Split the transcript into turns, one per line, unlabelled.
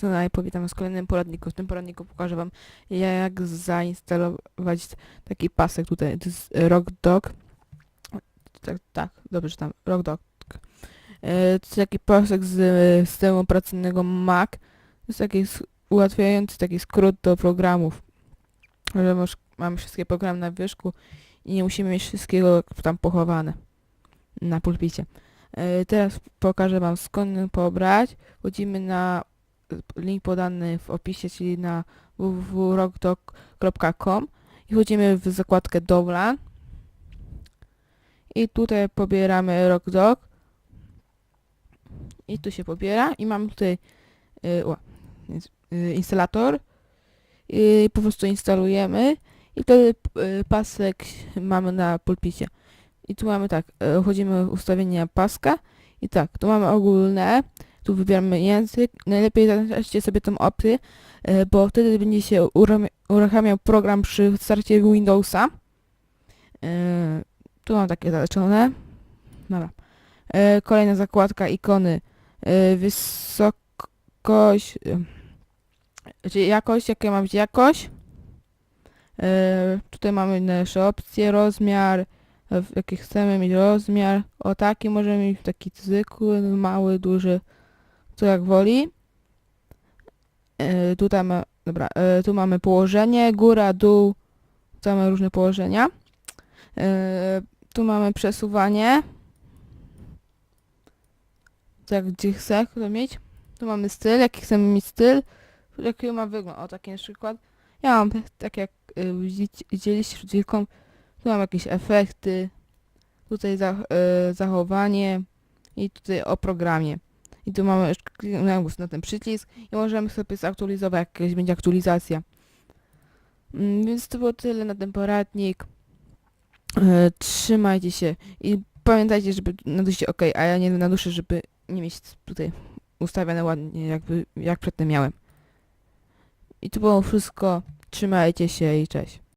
kanale, powitam was w kolejnym poradniku. W tym poradniku pokażę wam jak zainstalować taki pasek tutaj. To jest. Tak, tak, dobrze tam, RockDog. E, To jest taki pasek z e, systemu operacyjnego Mac. To jest taki ułatwiający taki skrót do programów. Że masz, mamy wszystkie programy na wierzchu i nie musimy mieć wszystkiego tam pochowane na pulpicie. E, Teraz pokażę Wam skąd pobrać. Wchodzimy na link podany w opisie, czyli na www.rockdog.com i wchodzimy w zakładkę Dowlan i tutaj pobieramy RockDog i tu się pobiera i mamy tutaj y, o, jest, y, instalator. I po prostu instalujemy i wtedy y, pasek mamy na pulpicie. I tu mamy tak, e, wchodzimy w ustawienia paska i tak, tu mamy ogólne, tu wybieramy język, najlepiej zaznaczcie sobie tą opcję, e, bo wtedy będzie się uruchami- uruchamiał program przy starcie Windowsa. E, Tu mam takie zaznaczone. Dobra. E, Kolejna zakładka ikony. Wysokość, czyli jakość, jaka ma być jakość. Tutaj mamy nasze opcje, rozmiar, jaki chcemy mieć rozmiar. O taki możemy mieć taki zwykły, mały, duży, co jak woli. E, tutaj ma, dobra, e, tu mamy położenie, góra, dół, tu mamy różne położenia. E, tu mamy przesuwanie. Tak, gdzie chcę to mieć. Tu mamy styl, jaki chcemy mieć styl. Jaki ma wygląd. O, taki na przykład. Ja mam tak, jak y, widzicie- widzieliście przed chwilką. Tu mam jakieś efekty, tutaj e, zachowanie i tutaj o programie. I tu mamy kliknąłem na ten przycisk i możemy sobie zaktualizować, jak będzie aktualizacja. Mm, Więc to było tyle na ten poradnik. E, trzymajcie się i pamiętajcie, żeby naduście OK, a ja nie naduszę, żeby nie mieć tutaj ustawione ładnie, jakby jak przedtem miałem. I to było wszystko. Trzymajcie się i cześć.